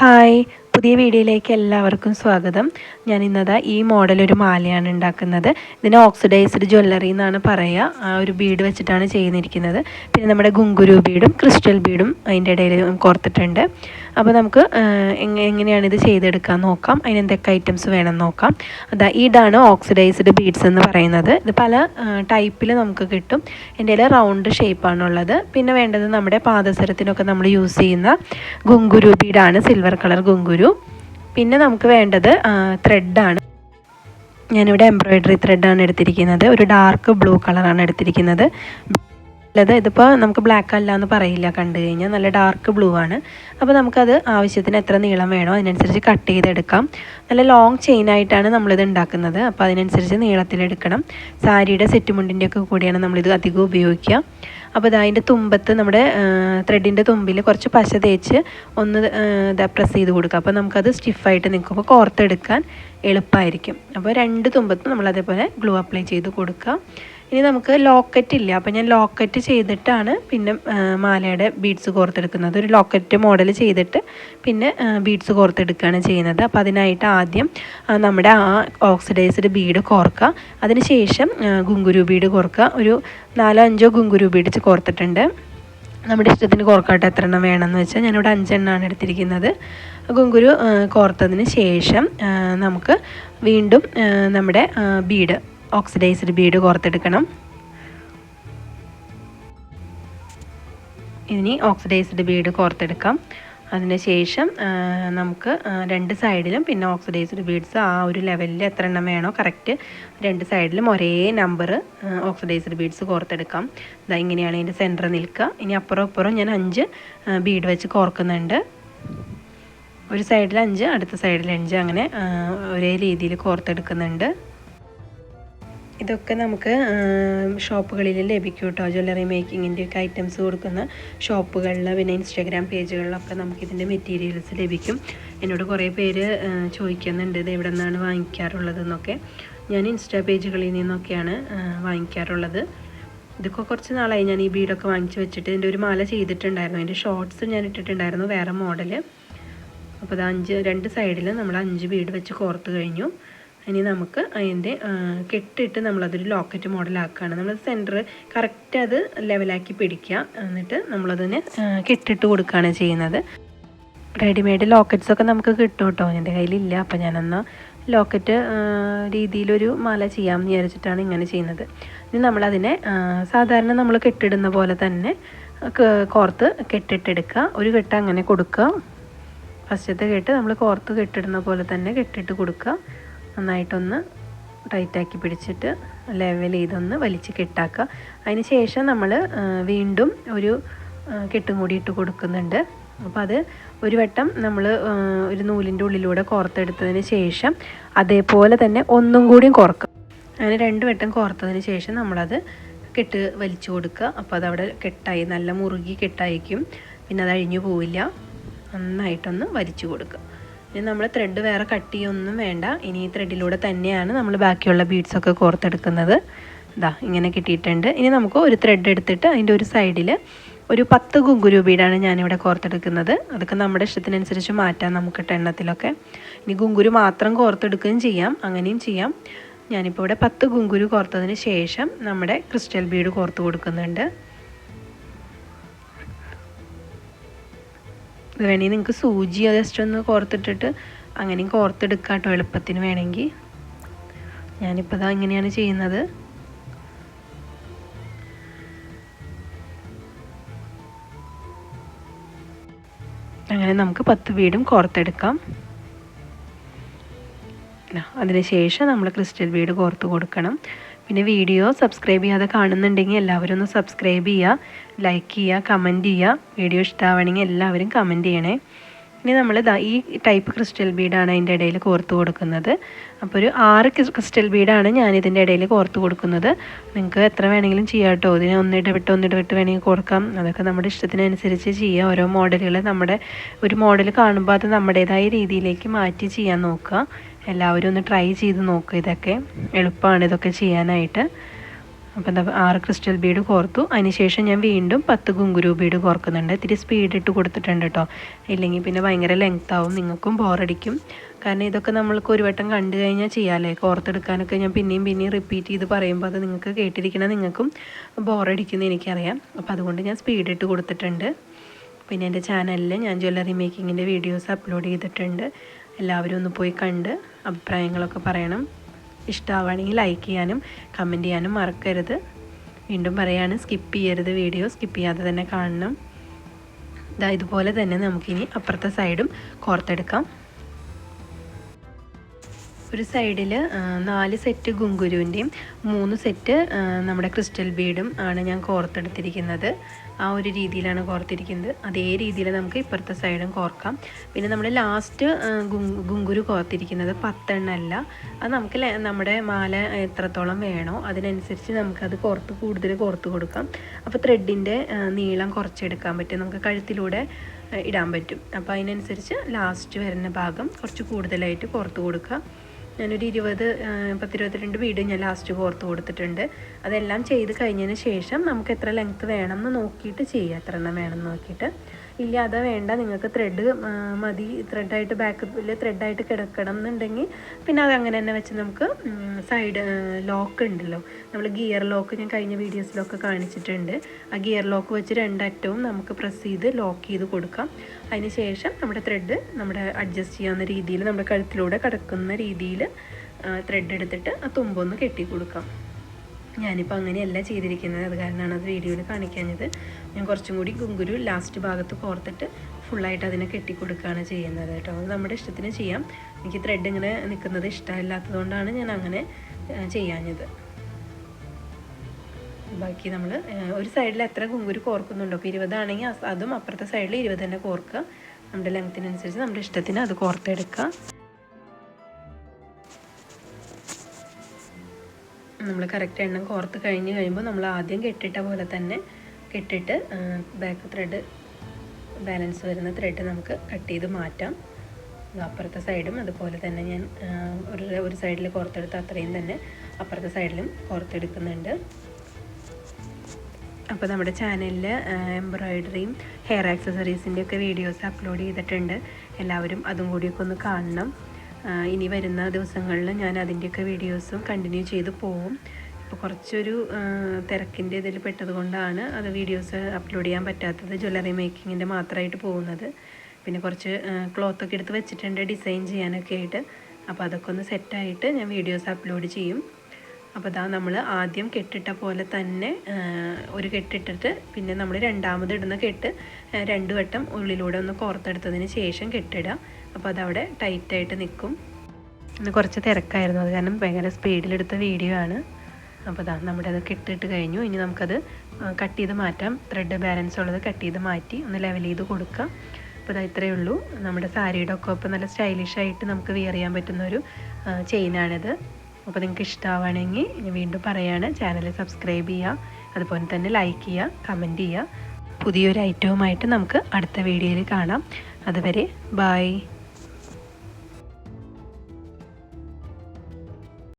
Hi. പുതിയ വീഡിയോയിലേക്ക് എല്ലാവർക്കും സ്വാഗതം. ഞാൻ ഇന്നതാ ഈ മോഡൽ ഒരു മാലയാണ് ഉണ്ടാക്കുന്നത്. ഇതിന് ഓക്സിഡൈസ്ഡ് ജ്വല്ലറി എന്നാണ് പറയുക ആ ഒരു ബീഡ് വെച്ചിട്ടാണ് ചെയ്യുന്നിരിക്കുന്നത് പിന്നെ നമ്മുടെ ഗുങ്കുരു ബീഡും ക്രിസ്റ്റൽ ബീഡും അതിന്റെ ഇടയിൽ കോർത്തിട്ടുണ്ട്. അപ്പോൾ നമുക്ക് എങ്ങനെയാണ് ഇത് ചെയ്തെടുക്കാൻ നോക്കാം. അതിന് എന്തൊക്കെ ഐറ്റംസ് വേണം നോക്കാം. അതാ ഇതാണ് ഓക്സിഡൈസ്ഡ് ബീഡ്സ് എന്ന് പറയുന്നത്. ഇത് പല ടൈപ്പിൽ നമുക്ക് കിട്ടും. എന്റെ കയ്യിൽ റൗണ്ട് ഷേപ്പാണുള്ളത് പിന്നെ വേണ്ടത് നമ്മുടെ പാദസരത്തിനൊക്കെ നമ്മൾ യൂസ് ചെയ്യുന്ന ഗുങ്കുരു ബീഡാണ്. Silver colour ghungroo. പിന്നെ നമുക്ക് വേണ്ടത് ത്രെഡാണ് ഞാനിവിടെ എംബ്രോയിഡറി ത്രെഡാണ് എടുത്തിരിക്കുന്നത്. ഒരു ഡാർക്ക് ബ്ലൂ കളറാണ് എടുത്തിരിക്കുന്നത്. അല്ലത് ഇതിപ്പോൾ നമുക്ക് ബ്ലാക്ക് അല്ല എന്ന് പറയില്ല. കണ്ടു കഴിഞ്ഞാൽ നല്ല ഡാർക്ക് ബ്ലൂ ആണ്. അപ്പോൾ നമുക്കത് ആവശ്യത്തിന് എത്ര നീളം വേണോ അതിനനുസരിച്ച് കട്ട് ചെയ്തെടുക്കാം. നല്ല ലോങ് ചെയിൻ ആയിട്ടാണ് നമ്മളിത് ഉണ്ടാക്കുന്നത്. അപ്പോൾ അതിനനുസരിച്ച് നീളത്തിലെടുക്കണം സാരിയുടെ സെറ്റ് മുണ്ടിന്റെ ഒക്കെ കൂടിയാണ് നമ്മളിത് അധികം ഉപയോഗിക്കുക. അപ്പോൾ അതിന്റെ തുമ്പത്ത് നമ്മുടെ ത്രെഡിന്റെ തുമ്പിൽ കുറച്ച് പശ തേച്ച് ഒന്ന് പ്രസ് ചെയ്ത് കൊടുക്കുക. അപ്പോൾ നമുക്കത് സ്റ്റിഫായിട്ട് നിൽക്കുമ്പോൾ കോർത്തെടുക്കാൻ എളുപ്പമായിരിക്കും അപ്പോൾ രണ്ട് തുമ്പത്തും നമ്മൾ അതേപോലെ ഗ്ലൂ അപ്ലൈ ചെയ്ത് കൊടുക്കുക. ഇനി നമുക്ക് ലോക്കറ്റ് ഇല്ല. അപ്പോൾ ഞാൻ ലോക്കറ്റ് ചെയ്തിട്ടാണ് പിന്നെ മാലയുടെ ബീഡ്സ് കോർത്തെടുക്കുന്നത്. ഒരു ലോക്കറ്റ് മോഡൽ ചെയ്തിട്ട് പിന്നെ ബീഡ്സ് കോർത്തെടുക്കുകയാണ് ചെയ്യുന്നത്. അപ്പോൾ അതിനായിട്ട് ആദ്യം നമ്മുടെ ആ ഓക്സിഡൈസ്ഡ് ബീഡ് കോർക്കുക. അതിനുശേഷം ഗുങ്കുരു ബീഡ് കോർക്കുക. ഒരു നാലോ അഞ്ചോ ഗുങ്കുരു ബീഡ്സ് കോർത്തിട്ടുണ്ട്. നമ്മുടെ ഇഷ്ടത്തിന് കോർക്കാട്ട്. എത്ര എണ്ണം വേണമെന്ന് വെച്ചാൽ ഞാനിവിടെ അഞ്ചെണ്ണമാണ് എടുത്തിരിക്കുന്നത്. ഗുങ്കുരു കോർത്തതിന് ശേഷം നമുക്ക് വീണ്ടും നമ്മുടെ ബീഡ് ഓക്സിഡൈസ്ഡ് ബീഡ് കോർത്തെടുക്കണം. ഇനി ഓക്സിഡൈസ്ഡ് ബീഡ് കോർത്തെടുക്കാം. അതിനുശേഷം നമുക്ക് രണ്ട് സൈഡിലും പിന്നെ ഓക്സിഡൈസ്ഡ് ബീഡ്സ് ആ ഒരു ലെവലിൽ എത്ര എണ്ണം വേണോ കറക്റ്റ് രണ്ട് സൈഡിലും ഒരേ നമ്പർ ഓക്സിഡൈസ്ഡ് ബീഡ്സ് കോർത്തെടുക്കാം. ഇതാ ഇങ്ങനെയാണ് ഇതിന്റെ സെന്റർ നിൽക്കുക. ഇനി അപ്പുറം അപ്പുറം ഞാൻ അഞ്ച് ബീഡ് വെച്ച് കോർക്കുന്നുണ്ട്. ഒരു സൈഡിൽ അഞ്ച് അടുത്ത സൈഡിൽ അഞ്ച് അങ്ങനെ ഒരേ രീതിയിൽ കോർത്തെടുക്കുന്നുണ്ട്. ഇതൊക്കെ നമുക്ക് ഷോപ്പുകളിൽ ലഭിക്കും കേട്ടോ ജ്വല്ലറി മേക്കിങ്ങിന്റെ ഒക്കെ ഐറ്റംസ് കൊടുക്കുന്ന ഷോപ്പുകളിൽ പിന്നെ ഇൻസ്റ്റാഗ്രാം പേജുകളിലൊക്കെ നമുക്ക് ഇതിന്റെ മെറ്റീരിയൽസ് ലഭിക്കും. എന്നോട് കുറേ പേര് ചോദിക്കുന്നുണ്ട് ഇത് എവിടെ നിന്നാണ് വാങ്ങിക്കാറുള്ളതെന്നൊക്കെ. ഞാൻ ഇൻസ്റ്റാ പേജുകളിൽ നിന്നൊക്കെയാണ് വാങ്ങിക്കാറുള്ളത്. ഇതൊക്കെ കുറച്ച് നാളായി ഞാൻ ഈ ബീഡൊക്കെ വാങ്ങിച്ച് വെച്ചിട്ട്. ഇതിന്റെ ഒരു മാല ചെയ്തിട്ടുണ്ടായിരുന്നു. അതിന്റെ ഷോർട്സ് ഞാൻ ഇട്ടിട്ടുണ്ടായിരുന്നു വേറെ മോഡൽ അപ്പോൾ അത് അഞ്ച് രണ്ട് സൈഡിൽ നമ്മൾ അഞ്ച് ബീഡ് വെച്ച് കോർത്ത് കഴിഞ്ഞു. ഇനി നമുക്ക് അതിന്റെ കെട്ടിട്ട് നമ്മളതൊരു ലോക്കറ്റ് മോഡലാക്കുകയാണ് നമ്മൾ സെന്റർ കറക്റ്റ് അത് ലെവലാക്കി പിടിക്കുക. എന്നിട്ട് നമ്മളതിനെ കെട്ടിട്ട് കൊടുക്കുകയാണ് ചെയ്യുന്നത്. റെഡിമെയ്ഡ് ലോക്കറ്റ്സൊക്കെ നമുക്ക് കിട്ടും കേട്ടോ. എന്റെ കയ്യിലില്ല. അപ്പം ഞാനെന്നാൽ ലോക്കറ്റ് രീതിയിലൊരു മാല ചെയ്യാമെന്ന് വിചാരിച്ചിട്ടാണ് ഇങ്ങനെ ചെയ്യുന്നത്. ഇനി നമ്മളതിനെ സാധാരണ നമ്മൾ കെട്ടിടുന്ന പോലെ തന്നെ കോർത്ത് കെട്ടിട്ടെടുക്കുക. ഒരു കെട്ട് അങ്ങനെ കൊടുക്കുക. ഫസ്റ്റത്തെ കെട്ട് നമ്മൾ കോർത്ത് കെട്ടിടുന്ന പോലെ തന്നെ കെട്ടിട്ട് കൊടുക്കുക. നന്നായിട്ടൊന്ന് ടൈറ്റാക്കി പിടിച്ചിട്ട് ലെവൽ ചെയ്തൊന്ന് വലിച്ച് കെട്ടാക്കുക. അതിന് ശേഷം നമ്മൾ വീണ്ടും ഒരു കെട്ടും കൂടി ഇട്ട് കൊടുക്കുന്നുണ്ട്. അപ്പോൾ അത് ഒരു വട്ടം നമ്മൾ ഒരു നൂലിന്റെ ഉള്ളിലൂടെ കോർത്തെടുത്തതിന് ശേഷം അതേപോലെ തന്നെ ഒന്നും കൂടിയും കോർക്കുക അങ്ങനെ രണ്ട് വട്ടം കോർത്തതിന് ശേഷം നമ്മളത് കെട്ട് വലിച്ചു കൊടുക്കുക. അപ്പോൾ അതവിടെ കെട്ടായി നല്ല മുറുകി കെട്ടായിരിക്കും. പിന്നെ അത് അഴിഞ്ഞു പോവില്ല. നന്നായിട്ടൊന്ന് വലിച്ചു കൊടുക്കുക. ഇനി നമ്മൾ ത്രെഡ് വേറെ കട്ട് ചെയ്യൊന്നും വേണ്ട. ഇനി ഈ ത്രെഡിലൂടെ തന്നെയാണ് നമ്മൾ ബാക്കിയുള്ള ബീഡ്സൊക്കെ കോർത്തെടുക്കുന്നത്. ഇതാ ഇങ്ങനെ കിട്ടിയിട്ടുണ്ട്. ഇനി നമുക്ക് ഒരു ത്രെഡ് എടുത്തിട്ട് അതിന്റെ ഒരു സൈഡിൽ ഒരു പത്ത് കുങ്കുരു ബീഡാണ് ഞാനിവിടെ കോർത്തെടുക്കുന്നത്. അതൊക്കെ നമ്മുടെ ഇഷ്ടത്തിനനുസരിച്ച് മാറ്റാം നമുക്ക് എണ്ണത്തിലൊക്കെ. ഇനി കുങ്കുരു മാത്രം കോർത്തെടുക്കുകയും ചെയ്യാം. അങ്ങനെയും ചെയ്യാം. ഞാനിപ്പോൾ ഇവിടെ പത്ത് കുങ്കുരു കോർത്തതിന് ശേഷം നമ്മുടെ ക്രിസ്റ്റൽ ബീഡ് കോർത്ത് കൊടുക്കുന്നുണ്ട്. വേണമെങ്കിൽ നിങ്ങൾക്ക് സൂചി ജസ്റ്റ് ഒന്ന് കോർത്തിട്ടിട്ട് അങ്ങനെയും കോർത്തെടുക്കാം കേട്ടോ എളുപ്പത്തിന് വേണമെങ്കിൽ ഞാനിപ്പോൾ ഇതാ ഇങ്ങനെയാണ് ചെയ്യുന്നത്. അങ്ങനെ നമുക്ക് പത്ത് വീടും കോർത്തെടുക്കാം. അതിനുശേഷം നമ്മൾ ക്രിസ്റ്റൽ വീട് കോർത്ത് കൊടുക്കണം. പിന്നെ വീഡിയോ സബ്സ്ക്രൈബ് ചെയ്യാതെ കാണുന്നുണ്ടെങ്കിൽ എല്ലാവരും ഒന്ന് സബ്സ്ക്രൈബ് ചെയ്യുക ലൈക്ക് ചെയ്യുക കമന്റ് ചെയ്യുക. വീഡിയോ ഇഷ്ടമാവണമെങ്കിൽ എല്ലാവരും കമന്റ് ചെയ്യണേ. ഇനി നമ്മൾ ഈ ടൈപ്പ് ക്രിസ്റ്റൽ ബീഡാണ് അതിന്റെ ഇടയിൽ കോർത്ത് കൊടുക്കുന്നത്. അപ്പോൾ ഒരു ആറ് ക്രിസ്റ്റൽ ബീഡാണ് ഞാൻ ഇതിന്റെ ഇടയിൽ കോർത്ത് കൊടുക്കുന്നത്. നിങ്ങൾക്ക് എത്ര വേണമെങ്കിലും ചെയ്യാം കേട്ടോ. ഇതിനെ ഒന്നിടവിട്ട് ഒന്നിടവിട്ട് വേണമെങ്കിൽ കൊടുക്കാം. അതൊക്കെ നമ്മുടെ ഇഷ്ടത്തിനനുസരിച്ച് ചെയ്യാം ഓരോ മോഡലുകൾ നമ്മുടെ ഒരു മോഡൽ കാണുമ്പോൾ അത് നമ്മുടേതായ രീതിയിലേക്ക് മാറ്റി ചെയ്യാൻ നോക്കുക. എല്ലാവരും ഒന്ന് ട്രൈ ചെയ്ത് നോക്കുക ഇതൊക്കെ എളുപ്പമാണ് ഇതൊക്കെ ചെയ്യാനായിട്ട്. അപ്പോൾ എന്താ ആറ് ക്രിസ്റ്റൽ ബീഡ് കോർത്തു. അതിനുശേഷം ഞാൻ വീണ്ടും പത്ത് ഗുങ്കുരു ബീഡ് കോർക്കുന്നുണ്ട്. ഇത്തിരി സ്പീഡ് ഇട്ട് കൊടുത്തിട്ടുണ്ട് കേട്ടോ ഇല്ലെങ്കിൽ പിന്നെ ഭയങ്കര ലെങ്ത് ആവും. നിങ്ങൾക്കും ബോറടിക്കും കാരണം ഇതൊക്കെ നമ്മൾക്ക് ഒരു വട്ടം കണ്ടു കഴിഞ്ഞാൽ ചെയ്യാമല്ലേ കോർത്തെടുക്കാനൊക്കെ ഞാൻ പിന്നെയും പിന്നെയും റിപ്പീറ്റ് ചെയ്ത് പറയുമ്പോൾ അത് നിങ്ങൾക്ക് കേട്ടിരിക്കണം നിങ്ങൾക്കും ബോറടിക്കുന്ന എനിക്കറിയാം. അപ്പോൾ അതുകൊണ്ട് ഞാൻ സ്പീഡ് ഇട്ട് കൊടുത്തിട്ടുണ്ട്. പിന്നെ എന്റെ ചാനലിൽ ഞാൻ ജ്വല്ലറി മേക്കിങ്ങിന്റെ വീഡിയോസ് അപ്ലോഡ് ചെയ്തിട്ടുണ്ട്. എല്ലാവരും ഒന്ന് പോയി കണ്ട് അഭിപ്രായങ്ങളൊക്കെ പറയണം. ഇഷ്ടമാവുകയാണെങ്കിൽ ലൈക്ക് ചെയ്യാനും കമന്റ് ചെയ്യാനും മറക്കരുത്. വീണ്ടും പറയാണ് സ്കിപ്പ് ചെയ്യരുത് വീഡിയോ സ്കിപ്പ് ചെയ്യാതെ തന്നെ കാണണം. ഇതാ ഇതുപോലെ തന്നെ നമുക്കിനി അപ്പുറത്തെ സൈഡും കോർത്തെടുക്കാം. ഒരു സൈഡിൽ നാല് സെറ്റ് ഗുങ്കുരുവിന്റെയും മൂന്ന് സെറ്റ് നമ്മുടെ ക്രിസ്റ്റൽ ബീഡും ആണ് ഞാൻ കോർത്തെടുത്തിരിക്കുന്നത്. ആ ഒരു രീതിയിലാണ് കോർത്തിരിക്കുന്നത്. അതേ രീതിയിൽ നമുക്ക് ഇപ്പുറത്തെ സൈഡും കോർക്കാം. പിന്നെ നമ്മൾ ലാസ്റ്റ് ഗുങ്കുരു കോർത്തിരിക്കുന്നത് പത്തെണ്ണല്ല. അത് നമുക്ക് നമ്മുടെ മാല എത്രത്തോളം വേണോ അതിനനുസരിച്ച് നമുക്കത് കോർത്ത് കൂടുതൽ കോർത്ത് കൊടുക്കാം. അപ്പോൾ ത്രെഡിന്റെ നീളം കുറച്ചെടുക്കാൻ പറ്റും. നമുക്ക് കഴുത്തിലൂടെ ഇടാൻ പറ്റും. അപ്പോൾ അതിനനുസരിച്ച് ലാസ്റ്റ് വരുന്ന ഭാഗം കുറച്ച് കൂടുതലായിട്ട് കോർത്ത് കൊടുക്കുക ഞാനൊരു ഇരുപത് പത്തിരുപത്തിരണ്ട് വീട് ഞാൻ ലാസ്റ്റ് കോർത്ത് കൊടുത്തിട്ടുണ്ട്. അതെല്ലാം ചെയ്ത് കഴിഞ്ഞതിന് ശേഷം നമുക്ക് എത്ര ലെങ്ത്ത് വേണം എന്ന് നോക്കിയിട്ട് ചെയ്യുക എത്ര എണ്ണം വേണം നോക്കിയിട്ട്. ഇല്ല അത് വേണ്ട. നിങ്ങൾക്ക് ത്രെഡ് മതി. ത്രെഡായിട്ട് ബാക്കപ്പിൽ ത്രെഡായിട്ട് കിടക്കണം എന്നുണ്ടെങ്കിൽ പിന്നെ അത് അങ്ങനെ തന്നെ വെച്ച് നമുക്ക് സൈഡ് ലോക്ക് ഉണ്ടല്ലോ. നമ്മൾ ഗിയർ ലോക്ക് ഞാൻ കഴിഞ്ഞ വീഡിയോസിലൊക്കെ കാണിച്ചിട്ടുണ്ട്. ആ ഗിയർ ലോക്ക് വെച്ച് രണ്ടറ്റവും നമുക്ക് പ്രസ് ചെയ്ത് ലോക്ക് ചെയ്ത് കൊടുക്കാം. അതിന് ശേഷം നമ്മുടെ ത്രെഡ് നമ്മുടെ അഡ്ജസ്റ്റ് ചെയ്യാവുന്ന രീതിയിൽ നമ്മുടെ കഴുത്തിലൂടെ കിടക്കുന്ന രീതിയിൽ ത്രെഡ് എടുത്തിട്ട് ആ തുമ്പൊന്ന് കെട്ടി കൊടുക്കാം. ഞാനിപ്പോൾ അങ്ങനെയല്ല ചെയ്തിരിക്കുന്നത്. അത് കാരണമാണ് അത് വീഡിയോയിൽ കാണിക്കാഞ്ഞത്. ഞാൻ കുറച്ചും കൂടി കുങ്കുരു ലാസ്റ്റ് ഭാഗത്ത് കോർത്തിട്ട് ഫുള്ളായിട്ട് അതിനെ കെട്ടി കൊടുക്കുകയാണ് ചെയ്യുന്നത് കേട്ടോ. അത് നമ്മുടെ ഇഷ്ടത്തിന് ചെയ്യാം. എനിക്ക് ത്രെഡ് ഇങ്ങനെ നിൽക്കുന്നത് ഇഷ്ടമില്ലാത്തതുകൊണ്ടാണ് ഞാൻ അങ്ങനെ ചെയ്യാഞ്ഞത്. ബാക്കി നമ്മൾ ഒരു സൈഡിൽ എത്ര കുങ്കുരു കോർക്കുന്നുണ്ടോ? അപ്പോൾ ഇരുപതാണെങ്കിൽ അതും അപ്പുറത്തെ സൈഡിൽ ഇരുപത് തന്നെ കോർക്കുക. നമ്മുടെ ലെങ്ത്തിനനുസരിച്ച് നമ്മുടെ ഇഷ്ടത്തിന് അത് കോർത്തെടുക്കുക. നമ്മൾ കറക്റ്റ് എണ്ണം കോർത്ത് കഴിഞ്ഞ് കഴിയുമ്പോൾ നമ്മൾ ആദ്യം കെട്ടിട്ട പോലെ തന്നെ കെട്ടിട്ട് ബാക്ക് ത്രെഡ് ബാലൻസ് വരുന്ന ത്രെഡ് നമുക്ക് കട്ട് ചെയ്ത് മാറ്റാം. അപ്പുറത്തെ സൈഡും അതുപോലെ തന്നെ ഞാൻ ഒരു ഒരു സൈഡിൽ കോർത്തെടുത്ത് അത്രയും തന്നെ അപ്പുറത്തെ സൈഡിലും കോർത്തെടുക്കുന്നുണ്ട്. അപ്പോൾ നമ്മുടെ ചാനലിൽ എംബ്രോയിഡറിയും ഹെയർ ആക്സസറീസിന്റെ ഒക്കെ വീഡിയോസ് അപ്ലോഡ് ചെയ്തിട്ടുണ്ട്. എല്ലാവരും അതും കൂടിയൊക്കെ ഒന്ന് കാണണം. ഇനി വരുന്ന ദിവസങ്ങളിൽ ഞാൻ അതിന്റെയൊക്കെ വീഡിയോസും കണ്ടിന്യൂ ചെയ്ത് പോവും. ഇപ്പോൾ കുറച്ചൊരു തിരക്കിന്റെ ഇതിൽ പെട്ടത് കൊണ്ടാണ് അത് വീഡിയോസ് അപ്ലോഡ് ചെയ്യാൻ പറ്റാത്തത് ജ്വല്ലറി മേക്കിങ്ങിന്റെ മാത്രമായിട്ട് പോകുന്നത്. പിന്നെ കുറച്ച് ക്ലോത്തൊക്കെ എടുത്ത് വെച്ചിട്ടുണ്ട് ഡിസൈൻ ചെയ്യാനൊക്കെ ആയിട്ട്. അപ്പോൾ അതൊക്കെ ഒന്ന് സെറ്റായിട്ട് ഞാൻ വീഡിയോസ് അപ്ലോഡ് ചെയ്യും. അപ്പോൾ ഇതാ നമ്മൾ ആദ്യം കെട്ടിട്ട പോലെ തന്നെ ഒരു കെട്ടിട്ടിട്ട് പിന്നെ നമ്മൾ രണ്ടാമത് ഇടുന്ന കെട്ട് രണ്ട് വട്ടം ഉള്ളിലൂടെ ഒന്ന് കോർത്തെടുത്തതിന് ശേഷം കെട്ടിടുക അപ്പോൾ അതവിടെ ടൈറ്റായിട്ട് നിൽക്കും ഇന്ന് കുറച്ച് തിരക്കായിരുന്നു. അത് കാരണം ഭയങ്കര സ്പീഡിലെടുത്ത വീഡിയോ ആണ്. അപ്പോൾ അതാ നമ്മുടെ അത് കെട്ടിട്ട് കഴിഞ്ഞു. ഇനി നമുക്കത് കട്ട് ചെയ്ത് മാറ്റാം. ത്രെഡ് ബാലൻസ് ഉള്ളത് കട്ട് ചെയ്ത് മാറ്റി ഒന്ന് ലെവൽ ചെയ്ത് കൊടുക്കാം. അപ്പോൾ ഇതാ ഇത്രയേ ഉള്ളൂ. നമ്മുടെ സാരിയുടെ ഒക്കെ ഒപ്പം നല്ല സ്റ്റൈലിഷ് ആയിട്ട് നമുക്ക് വിയർ ചെയ്യാൻ പറ്റുന്ന ഒരു ചെയിനാണിത് അപ്പോൾ നിങ്ങൾക്ക് ഇഷ്ടമാവുകയാണെങ്കിൽ വീണ്ടും പറയുകയാണ് ചാനൽ സബ്സ്ക്രൈബ് ചെയ്യുക. അതുപോലെ തന്നെ ലൈക്ക് ചെയ്യുക കമന്റ് ചെയ്യുക. പുതിയൊരു ഐറ്റവുമായിട്ട് നമുക്ക് അടുത്ത വീഡിയോയിൽ കാണാം. അതുവരെ ബായ്